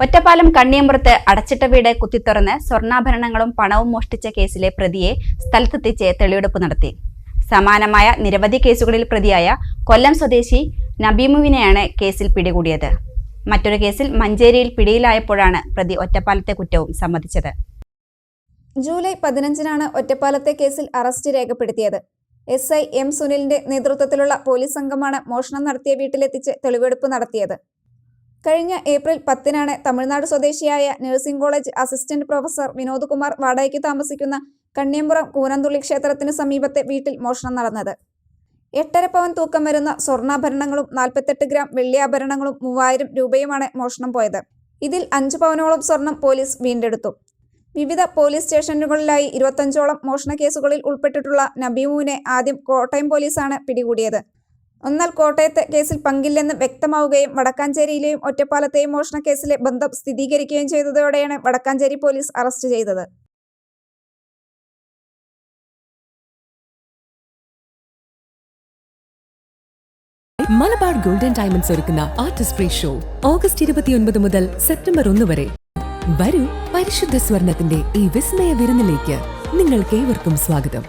ഒറ്റപ്പാലം കണ്ണിയമ്പുറത്ത് അടച്ചിട്ട വീട് കുത്തിത്തുറന്ന് സ്വർണാഭരണങ്ങളും പണവും മോഷ്ടിച്ച കേസിലെ പ്രതിയെ സ്ഥലത്തെത്തിച്ച് തെളിവെടുപ്പ് നടത്തി. സമാനമായ നിരവധി കേസുകളിൽ പ്രതിയായ കൊല്ലം സ്വദേശി നബീമുവിനെയാണ് കേസിൽ പിടികൂടിയത്. മറ്റൊരു കേസിൽ മഞ്ചേരിയിൽ പിടിയിലായപ്പോഴാണ് പ്രതി ഒറ്റപ്പാലത്തെ കുറ്റവും സമ്മതിച്ചത്. ജൂലൈ പതിനഞ്ചിനാണ് ഒറ്റപ്പാലത്തെ കേസിൽ അറസ്റ്റ് രേഖപ്പെടുത്തിയത്. എസ് ഐ എം സുനിലിന്റെ നേതൃത്വത്തിലുള്ള പോലീസ് സംഘമാണ് മോഷണം നടത്തിയ വീട്ടിലെത്തിച്ച് തെളിവെടുപ്പ് നടത്തിയത്. കഴിഞ്ഞ ഏപ്രിൽ പത്തിനാണ് തമിഴ്നാട് സ്വദേശിയായ nursing college assistant professor Vinod Kumar വാടകയ്ക്ക് താമസിക്കുന്ന കണ്ണിയമ്പുറം കൂനന്തുള്ളി ക്ഷേത്രത്തിന് സമീപത്തെ വീട്ടിൽ മോഷണം നടന്നത്. എട്ടര പവൻ തൂക്കം വരുന്ന സ്വർണാഭരണങ്ങളും നാൽപ്പത്തെട്ട് ഗ്രാം വെള്ളിയാഭരണങ്ങളും മൂവായിരം രൂപയുമാണ് മോഷണം പോയത്. ഇതിൽ അഞ്ചു പവനോളം സ്വർണം പോലീസ് വീണ്ടെടുത്തു. വിവിധ പോലീസ് സ്റ്റേഷനുകളിലായി ഇരുപത്തഞ്ചോളം മോഷണ കേസുകളിൽ ഉൾപ്പെട്ടിട്ടുള്ള നബീമുവിനെ ആദ്യം കോട്ടയം പോലീസാണ് പിടികൂടിയത്. എന്നാൽ കോട്ടയത്തെ കേസിൽ പങ്കില്ലെന്ന് വ്യക്തമാവുകയും വടക്കാഞ്ചേരിയിലെയും ഒറ്റപ്പാലത്തെയും മോഷണ കേസിലെ ബന്ധം സ്ഥിരീകരിക്കുകയും ചെയ്തതോടെയാണ് വടക്കാഞ്ചേരി പോലീസ് അറസ്റ്റ് ചെയ്തത്. മലബാർ ഗോൾഡൻ ഡയമണ്ട്സ് ഒരുക്കുന്ന ആർട്ടിസ്റ്റ് ഫ്രീ ഷോ ഓഗസ്റ്റ് ഇരുപത്തിയൊൻപത് മുതൽ സെപ്റ്റംബർ ഒന്ന് വരെ. വരൂ പരിശുദ്ധ സ്വർണത്തിന്റെ ഈ വിസ്മയ വിരുന്നിലേക്ക് നിങ്ങൾക്ക് ഏവർക്കും സ്വാഗതം.